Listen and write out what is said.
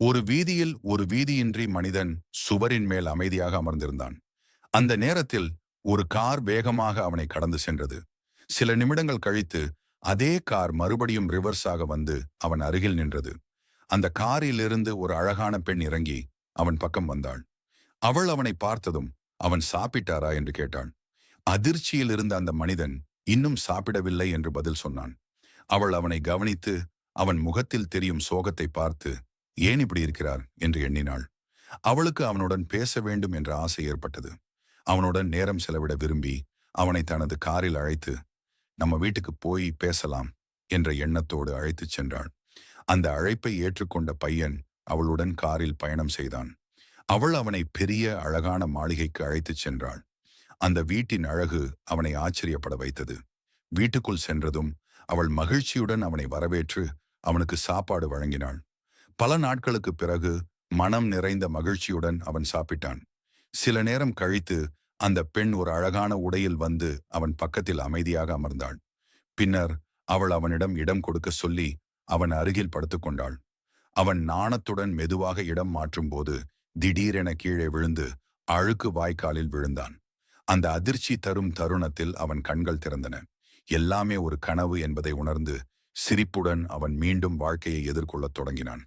ஒரு வீதியில் ஒரு வீதியின்றி மனிதன் சுவரின் மேல் அமைதியாக அமர்ந்திருந்தான். அந்த நேரத்தில் ஒரு கார் வேகமாக அவனை கடந்து சென்றது. சில நிமிடங்கள் கழித்து அதே கார் மறுபடியும் ரிவர்ஸாக வந்து அவன் அருகில் நின்றது. அந்த காரிலிருந்து ஒரு அழகான பெண் இறங்கி அவன் பக்கம் வந்தாள். அவள் அவனை பார்த்ததும் அவன் சாப்பிட்டாரா என்று கேட்டாள். அதிர்ச்சியில் இருந்த அந்த மனிதன் இன்னும் சாப்பிடவில்லை என்று பதில் சொன்னான். அவள் அவனை கவனித்து அவன் முகத்தில் தெரியும் சோகத்தை பார்த்து ஏன் இப்படி இருக்கிறார்? என்று எண்ணினாள். அவளுக்கு அவனுடன் பேச வேண்டும் என்ற ஆசை ஏற்பட்டது. அவனுடன் நேரம் செலவிட விரும்பி அவனை தனது காரில் அழைத்து நம்ம வீட்டுக்கு போய் பேசலாம் என்ற எண்ணத்தோடு அழைத்துச் சென்றாள். அந்த அழைப்பை ஏற்றுக்கொண்ட பையன் அவளுடன் காரில் பயணம் செய்தான். அவள் அவனை பெரிய அழகான மாளிகைக்கு அழைத்துச் சென்றாள். அந்த வீட்டின் அழகு அவனை ஆச்சரியப்பட வைத்தது. வீட்டுக்குள் சென்றதும் அவள் மகிழ்ச்சியுடன் அவனை வரவேற்று அவனுக்கு சாப்பாடு வழங்கினாள். பல நாட்களுக்கு பிறகு மனம் நிறைந்த மகிழ்ச்சியுடன் அவன் சாப்பிட்டான். சில நேரம் கழித்து அந்த பெண் ஒரு அழகான உடையில் வந்து அவன் பக்கத்தில் அமைதியாக அமர்ந்தாள். பின்னர் அவள் அவனிடம் இடம் கொடுக்க சொல்லி அவன் அருகில் படுத்துக்கொண்டாள் அவன் நாணத்துடன் மெதுவாக இடம் மாற்றும்போது திடீரென கீழே விழுந்து அழுக்கு வாய்க்காலில் விழுந்தான். அந்த அதிர்ச்சி தரும் தருணத்தில் அவன் கண்கள் திறந்தன. எல்லாமே ஒரு கனவு என்பதை உணர்ந்து சிரிப்புடன் அவன் மீண்டும் வாழ்க்கையை எதிர்கொள்ளத் தொடங்கினான்.